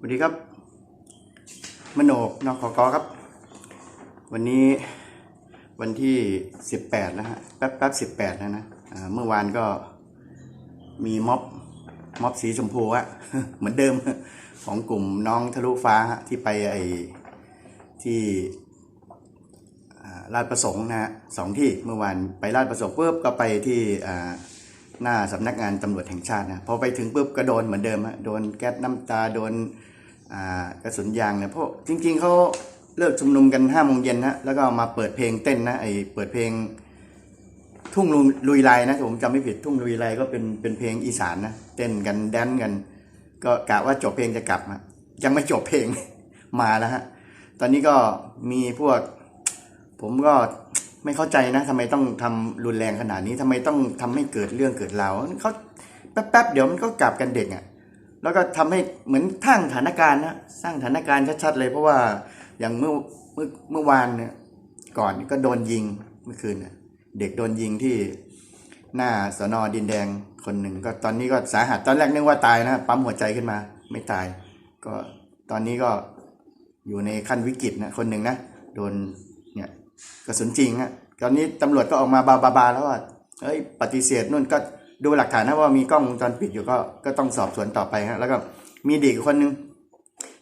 สวัสดีครับ มโนกนอกขอกอครับ วันนี้วันที่สิบแปดแล้วฮะแป๊บแป๊บสิบแปดแล้วนะเมื่อวานก็มีม็อบม็อบสีชมพูอะเหมือนเดิมของกลุ่มน้องทะลุฟ้าที่ไปไอที่ลาดประสงค์นะฮะสองที่เมื่อวานไปลาดประสงค์ปุ๊บก็ไปที่อ่า หน้าสำนักงานตำรวจแห่งชาตินะพอไปถึงปุ๊บก็โดนเหมือนเดิมฮะโดนแก๊สน้ำตาโดนอ่ากระสุนยางเนี่ยเพราะจริง ๆเขาเลิกชุมนุมกันห้าโมงเย็นนะแล้วก็มาเปิดเพลงเต้นนะไอเปิดเพลง ทุ่งลุยลุยลายนะผมจำไม่ผิดทุ่งลุยลายก็เป็นเป็นเพลงอีสานนะเต้นกันแดนกัน ก็กะว่าจบเพลงจะกลับมายังไม่จบเพลงมาแล้วฮะตอนนี้ก็มีพวก ผมก็ ไม่เข้าใจนะทำไมต้องทำรุนแรงขนาดนี้ทำไมต้องทำให้เกิดเรื่องเกิดราวเขาแป๊บๆเดี๋ยวมันก็กลับกันเด็กอะ่ะแล้วก็ทำให้เหมือนทั้งสถานการณ์นะสร้างสถานการณ์ชัดๆเลย เพราะว่าอย่างเมื่อเมื่อเมื่อวานเนี่ยก่อนก็โดนยิงเมื่อคืนเด็กโดนยิงที่หน้าสนอดินแดงคนหนึ่งก็ตอนนี้ก็สาหัสตอนแรกนึกว่าตายนะปั๊มหัวใจขึ้นมา ไม่ตาย ก็ตอนนี้ก็อยู่ในขั้นวิกฤตนะคนหนึ่งนะโดน กระสุนจริงฮะตอนนี้ตำรวจก็ออกมาบาบาบาแล้วว่าเฮ้ยปฏิเสธนู่นก็ดูหลักฐานนะว่ามีกล้องวงจรปิดอยู่ก็ก็ต้องสอบสวนต่อไปฮะแล้วก็มีเด็กคนหนึ่ง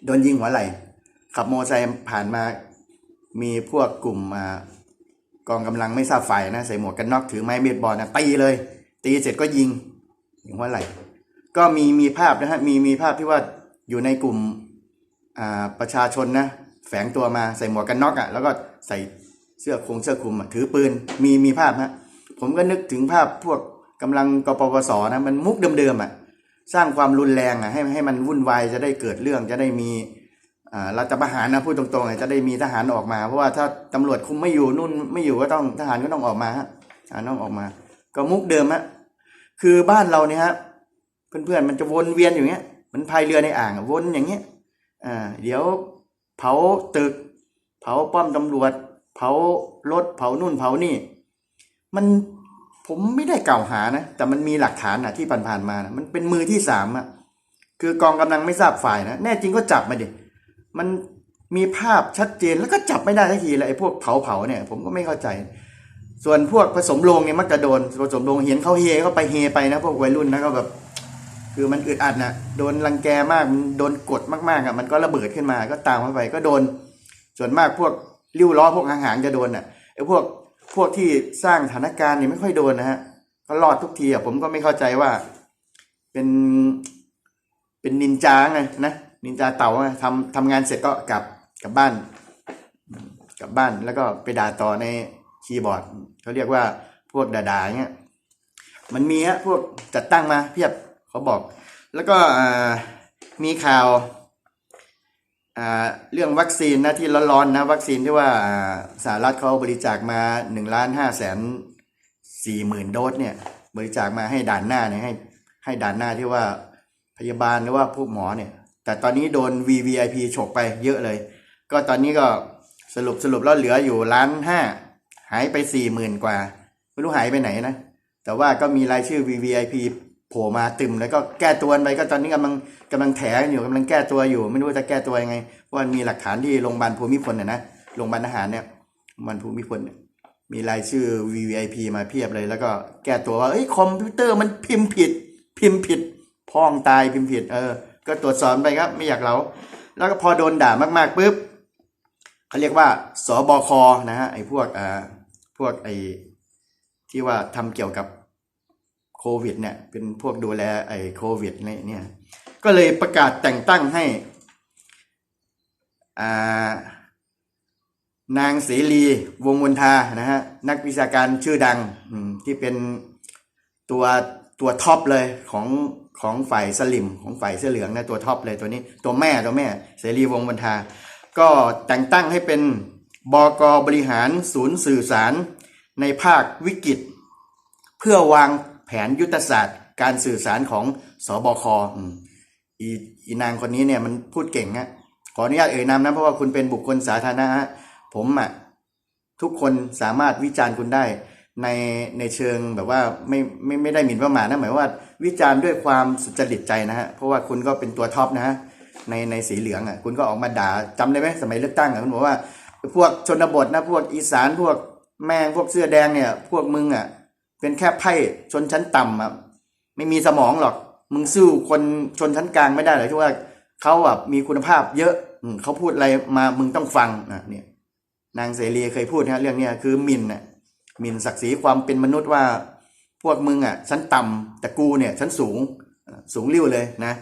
โดนยิงหัวไหล่ขับโมเตอร์ไซค์ผ่านมามีพวกกลุ่มอ่ากองกำลังไม่ทราบฝ่ายนะใส่หมวกกันน็อกถือไม้เบสบอลนะตีเลย ตีเสร็จก็ยิงยิงหัวไหล่ก็มีมีภาพนะฮะมีมีภาพที่ว่าอยู่ในกลุ่มอ่าประชาชนนะแฝงตัวมาใส่หมวกกันน็อกอะแล้วก็ใส่ เสื้อคลุมเสื้อคลุมอะถือปืนมีมีภาพฮะผมก็นึกถึงภาพพวกกำลังกปปสนะมันมุกเดิมๆอะสร้างความรุนแรงอะให้ให้มันวุ่นวายจะได้เกิดเรื่องจะได้มีอ่ารัฐประหารนะพูดตรงๆจะได้มีทหารออกมา เพราะว่าถ้าตำรวจคุมไม่อยู่นู่นไม่อยู่ก็ต้องทหารก็ต้องออกมาฮะทหารต้องออกมา ก็มุกเดิมฮะคือบ้านเราเนี่ยฮะเพื่อนๆมันจะวนเวียนอย่างเงี้ยมันพายเรือในอ่างวนอย่างเงี้ยอ่าเดี๋ยวเผาตึก เผาป้อมตำรวจ เผารถเผานู่นเผานี่ มันผมไม่ได้กล่าวหานะ แต่มันมีหลักฐานนะที่ผ่านๆมานะมันเป็นมือที่สามอะคือกองกำลังไม่ทราบฝ่ายนะแน่จริงก็จับมาดิมันมีภาพชัดเจนแล้วก็จับไม่ได้ทันทีเลยไอ้พวกเผาเผาเนี่ย ผมก็ไม่เข้าใจ ส่วนพวกผสมโรงเนี่ยมักจะโดนผสมโรงเห็นเขาเฮเขาไปเฮไปนะพวกวัยรุ่นนะก็แบบคือมันอึดอัดนะโดนรังแกมากมันโดนกดมากๆอะมันก็ระเบิดขึ้นมาก็ตามเข้าไปก็โดน ส่วนมากพวก ริ้วล้อพวกหางๆจะโดนอะไอ้พวกพวกที่สร้างสถานการณ์นี่ไม่ค่อยโดนนะฮะก็รอดทุกทีอะผมก็ไม่เข้าใจว่า เป็นเป็นนินจาไงนะนินจาเต่าไงทำทำงานเสร็จก็กลับกลับบ้าน กลับบ้านแล้วก็ไปด่าต่อในคีย์บอร์ดเขาเรียกว่าพวกด่าๆเงี้ยมันมีฮะพวกจัดตั้งมาเพียบเขาบอก แล้วก็มีข่าว เรื่องวัคซีนนะที่ร้อนๆนะวัคซีนที่ว่าสหรัฐเขาบริจาคมาหนึ่งล้านห้าแสนสี่หมื่นโดสเนี่ยบริจาคมาให้ด่านหน้าเนี่ยให้ให้ด่านหน้าที่ว่าพยาบาลหรือว่าพวกหมอเนี่ย แต่ตอนนี้โดน VVIP ฉกไปเยอะเลย ก็ตอนนี้ก็สรุปสรุปแล้วเหลืออยู่ล้านห้าหายไปสี่หมื่นกว่า ไม่รู้หายไปไหนนะ แต่ว่าก็มีรายชื่อ VVIP โผล่มาตึมแล้วก็แก้ตัวไปก็ตอนนี้กำลังกำลังแถอยู่กำลังแก้ตัวอยู่ ไม่รู้จะแก้ตัวยังไงเพราะมันมีหลักฐานที่โรงพยาบาลภูมิพลเนี่ยนะโรงพยาบาลทหารเนี่ยโรงพยาบาลภูมิพลเนี่ยมีรายชื่อ VVIP มาเพียบเลย แล้วก็แก้ตัวว่าเอ้ยคอมพิวเตอร์มันพิมพ์ผิด พิมพ์ผิดพองตายพิมพ์ผิด เออ ก็ตรวจสอบไปครับ ไม่อยากเรา แล้วก็พอโดนด่ามากๆปุ๊บเขาเรียกว่าสบคนะฮะไอ้พวกอ่าพวกไอ้ที่ว่าทำเกี่ยวกับ วิดเนี่ยเป็นพวกดูแลไอ้โควิดเนี่ยเนี่ยก็เลยประกาศแต่งตั้งให้อ่านางเสรีวงศ์มนทานะฮะนักวิชาการชื่อดังที่เป็นตัวตัวท็อปเลยของของฝ่ายสลิมของฝ่ายเสื้อเหลืองนะตัวท็อปเลยตัวนี้ตัวแม่ตัวแม่เสรีวงศ์มนทา ก็แต่งตั้งให้เป็นบกบริหารศูนย์สื่อสารในภาควิกฤต เพื่อวาง แผนยุทธศาสตร์การสื่อสารของสอบคออีอีนางคนนี้เนี่ยมันพูดเก่งฮะขออนุญาตเอ่ยนามนะเพราะว่าคุณเป็นบุคคลสาธารณะฮะผมอะทุกคนสามารถวิจารณ์คุณได้ ในในเชิงแบบว่าไม่ไม่ไม่ได้หมิ่นประมาทนะหมายว่าวิจารณ์ด้วยความสุจริตใจนะฮะเพราะว่าคุณก็เป็นตัวท็อปนะฮะในในสีเหลืองอะคุณก็ออกมาด่าจำได้ไหมสมัยเลือกตั้งอะคุณบอกว่าพวกชนบทนะพวกอีสานพวกแมงพวกเสื้อแดงเนี่ย พวกมึงอะ เป็นแค่ไพ่ชนชั้นต่ำอะไม่มีสมองหรอก มึงสู้คนชนชั้นกลางไม่ได้เลยที่ว่าเขาอะมีคุณภาพเยอะอืเขาพูดอะไรมามึงต้องฟังอะเนี่ย นางเสรีเคยพูดนะเรื่องเนี้ยคือมินน่ะมินศักดิ์ศรีความเป็นมนุษย์ว่า พวกมึงอะชั้นต่ำแต่กูเนี่ยชั้นสูงสูงริ้วเลยนะ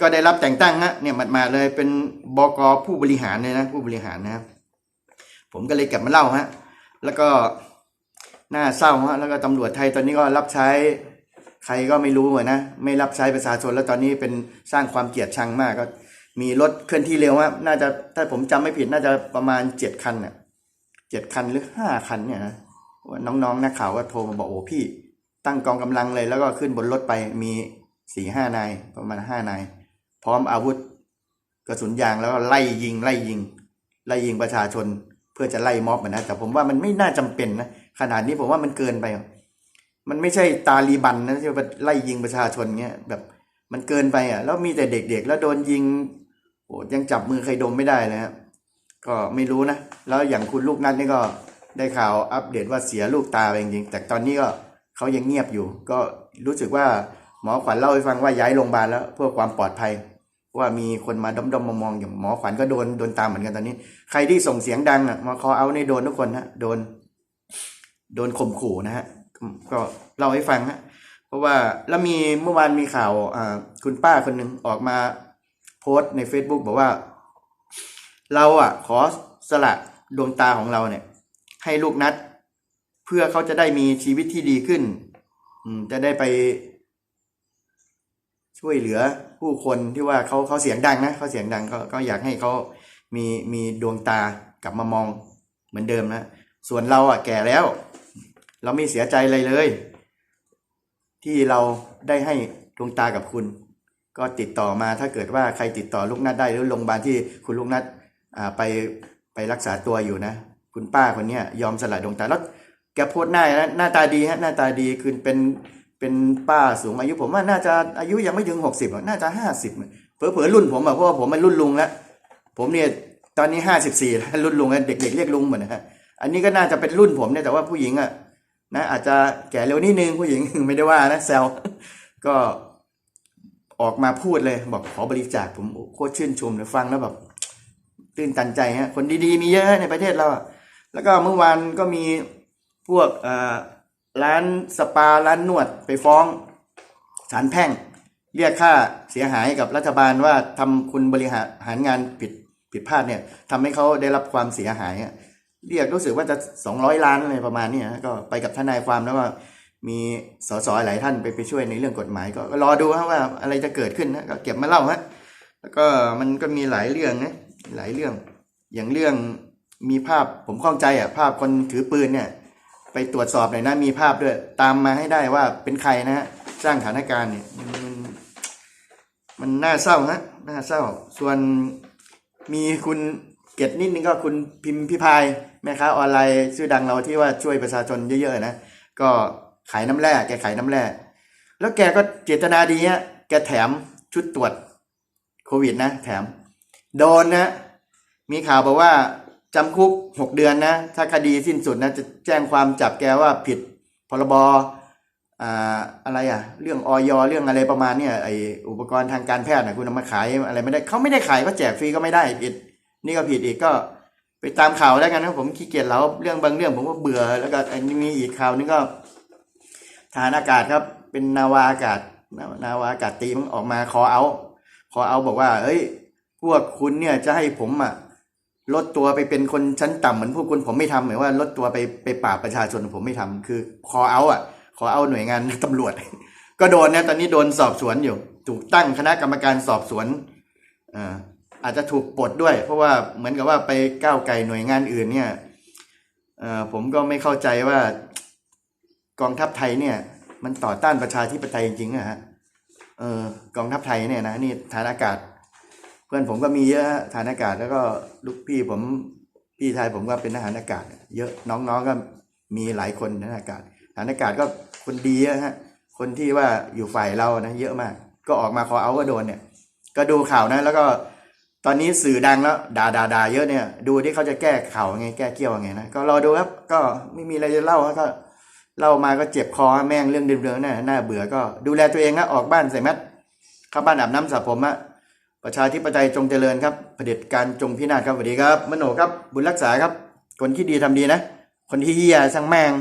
ก็ได้รับแต่งตั้งฮะเนี่ยมามาเลยเป็นบกผู้บริหารเลยนะผู้บริหารนะครับผมก็เลยเก็บมาเล่าฮะแล้วก็ น่าเศร้าฮะแล้วก็ตำรวจไทยตอนนี้ก็รับใช้ใครก็ไม่รู้เหมือนนะไม่รับใช้ประชาชนแล้วตอนนี้เป็นสร้างความเกลียดชังมากก็มีรถเคลื่อนที่เร็วฮะน่าจะถ้าผมจำไม่ผิดน่าจะประมาณเจ็ดคันน่ะเจ็ดคันหรือห้าคันเนี่ยนะว่าน้องๆนักข่าวก็โทรมาบอกโอ้พี่ ตั้งกองกำลังเลยแล้วก็ขึ้นบนรถไปมีสี่ห้านายประมาณห้านาย พร้อมอาวุธกระสุนยางแล้วก็ไล่ยิงไล่ยิง ไล่ยิงประชาชนเพื่อจะไล่ม็อบอะนะแต่ผมว่ามันไม่น่าจำเป็นนะ ขนาดนี้ผมว่ามันเกินไป มันไม่ใช่ตาลีบันนะที่ว่าไล่ยิงประชาชนเงี้ยแบบมันเกินไปอะ แล้วมีแต่เด็กๆ แล้วโดนยิงโอ้ยังจับมือใครดมไม่ได้เลยครับก็ไม่รู้นะ แล้วอย่างคุณลูกนัดนี่ก็ได้ข่าวอัปเดตว่าเสียลูกตาไปจริงๆแต่ตอนนี้ก็เขายังเงียบอยู่ ก็รู้สึกว่าหมอขวัญเล่าให้ฟังว่าย้ายโรงพยาบาลแล้ว เพื่อความปลอดภัยว่ามีคนมาด้อมๆมองๆอย่างหมอขวัญก็โดนโดนตามเหมือนกันตอนนี้ ใครที่ส่งเสียงดังอะมาคอเอาในโดนทุกคนฮะโดน โดนข่มขู่นะฮะก็เล่าให้ฟังฮะเพราะว่าแล้วมีเมื่อวานมีข่าวอ่าคุณป้าคนหนึ่งออกมาโพสต์ใน Facebook บอกว่า เราอะ ขอสละดวงตาของเราเนี่ย ให้ลูกนัด เพื่อเขาจะได้มีชีวิตที่ดีขึ้นอืมจะได้ไปช่วยเหลือผู้คนที่ว่าเขาเขาเสียงดังนะเขาเสียงดังก็ก็อยากให้เขามีมีดวงตากลับมามองเหมือนเดิมนะส่วนเราอะแก่แล้ว เราไม่เสียใจเลยเลย ที่เราได้ให้ดวงตากับคุณ ก็ติดต่อมาถ้าเกิดว่าใครติดต่อลูกนัดได้หรือโรงพยาบาลที่คุณลูกนัดไปไปรักษาตัวอยู่นะ คุณป้าคนนี้ยอมสละดวงตาแล้วแกโพสหน้านะหน้าตาดีฮะหน้าตาดีคือเป็นเป็นป้าสูงอายุผมว่าน่าจะอายุยังไม่ถึงหกสิบน่าจะห้าสิบเผลอๆรุ่นผมอะเพราะว่าผมเป็นรุ่นลุงแล้วผมเนี่ยตอนนี้ห้าสิบสี่รุ่นลุงเด็กๆเรียกลุงเหมือนนะฮะอันนี้ก็น่าจะเป็นรุ่นผมเนี่ยแต่ว่าผู้หญิงอะ นะอาจจะแก่เร็วนิดนึงผู้หญิงไม่ได้ว่านะแซวก็ออกมาพูดเลย บอกขอบริจาคผมโคตรชื่นชมเลยฟังแล้วแบบตื่นตันใจฮะคนดีๆ มีเยอะในประเทศเราอะแล้วก็เมื่อวานก็มีพวกอ่อร้านสปาร้านนวดไปฟ้องศาลแพ่ง เรียกค่าเสียหายกับรัฐบาลว่าทำคุณบริหารงานผิดผิดพลาดเนี่ยทำให้เขาได้รับความเสียหายอะ เรียกรู้สึกว่าจะสองร้อยล้านอะไรประมาณนี้ก็ไปกับทนายความแล้วว่ามีสสหลายท่านไปไปช่วยในเรื่องกฎหมาย ก็รอดูครับว่าอะไรจะเกิดขึ้นนะก็เก็บมาเล่าฮะแล้วก็มันก็มีหลายเรื่องนะหลายเรื่อง อย่างเรื่องมีภาพผมข้องใจอะภาพคนถือปืนเนี่ย ไปตรวจสอบหน่อยนะมีภาพด้วย ตามมาให้ได้ว่าเป็นใครนะฮะสร้างสถานการณ์เนี่ยมันมันมันน่าเศร้าฮะน่าเศร้า ส่วนมีคุณเกียรตินิดนึงก็คุณพิมพ์พิพาย แม่ค้าออนไลน์ชื่อดังเราที่ว่าช่วยประชาชนเยอะๆนะก็ขายน้ำแร่แกขายน้ำแร่แล้วแกก็เจตนาดีฮะแกแถมชุดตรวจโควิดนะ แถม โดนนะมีข่าวบอกว่าจำคุกหกเดือนนะ ถ้าคดีสิ้นสุดนะจะแจ้งความจับแกว่าผิดพรบอ่าอะไรอะเรื่องออยเรื่องอะไรประมาณเนี่ยไออุปกรณ์ทางการแพทย์นะคุณเอามาขายอะไรไม่ได้เขาไม่ได้ขายก็แจกฟรีก็ไม่ได้ผิด นี่ก็ผิดอีกก็ ไปตามข่าวแล้วกันนะผมขี้เกียจแล้วเรื่องบางเรื่องผมก็เบื่อ แล้วก็อันนี้มีอีกข่าวนึงก็ทหารอากาศครับ เป็นนาวาอากาศนานาวาอากาศตีมันออกมาคอเอาคอเอาบอกว่า เอ้ย พวกคุณเนี่ยจะให้ผมอะลดตัวไปเป็นคนชั้นต่ำเหมือนพวกคุณผมไม่ทำหมายว่าลดตัวไปไปปราบประชาชนผมไม่ทำคือคอเอาอะขอเอาหน่วยงานตำรวจ ก็โดนนะตอนนี้โดนสอบสวนอยู่ ถูกตั้งคณะกรรมการสอบสวนอ่า อาจจะถูกปลดด้วย เพราะว่าเหมือนกับว่าไปก้าวไก่หน่วยงานอื่นเนี่ยผมก็ไม่เข้าใจว่ากองทัพไทยเนี่ย มันต่อต้านประชาธิปไตยจริงๆอะฮะเออกองทัพไทยเนี่ยนะนี่ฐานอากาศ เพื่อนผมก็มีเยอะฮะฐานอากาศแล้วก็ลูกพี่ผมพี่ชายผมก็เป็นทหารอากาศ เยอะน้องๆก็มีหลายคนทหารอากาศฐานอากาศก็คนดีอะฮะคนที่ว่าอยู่ฝ่ายเรานะเยอะมาก ก็ออกมาคอเอาก็โดนเนี่ย ก็ดูข่าวนะ แล้วก็ ตอนนี้สื่อดังแล้วด่าด่าด่าเยอะเนี่ย ดูที่เขาจะแก้ข่าวไงแก้เกี่ยวไงนะก็รอดูครับ ก็ไม่มีอะไรจะเล่าก็เล่ามาก็เจ็บคอแม่งเรื่องเดิมๆน่าน่าเบื่อก็ดูแลตัวเองนะออกบ้านใส่แมสเข้าบ้านอาบน้ำสระผมอะประชาธิปไตยจงเจริญครับเผด็จการจงพินาศครับสวัสดีครับ มโนครับ บุญรักษาครับ คนที่ดีทำดีนะ คนที่เฮียช่างแม่ง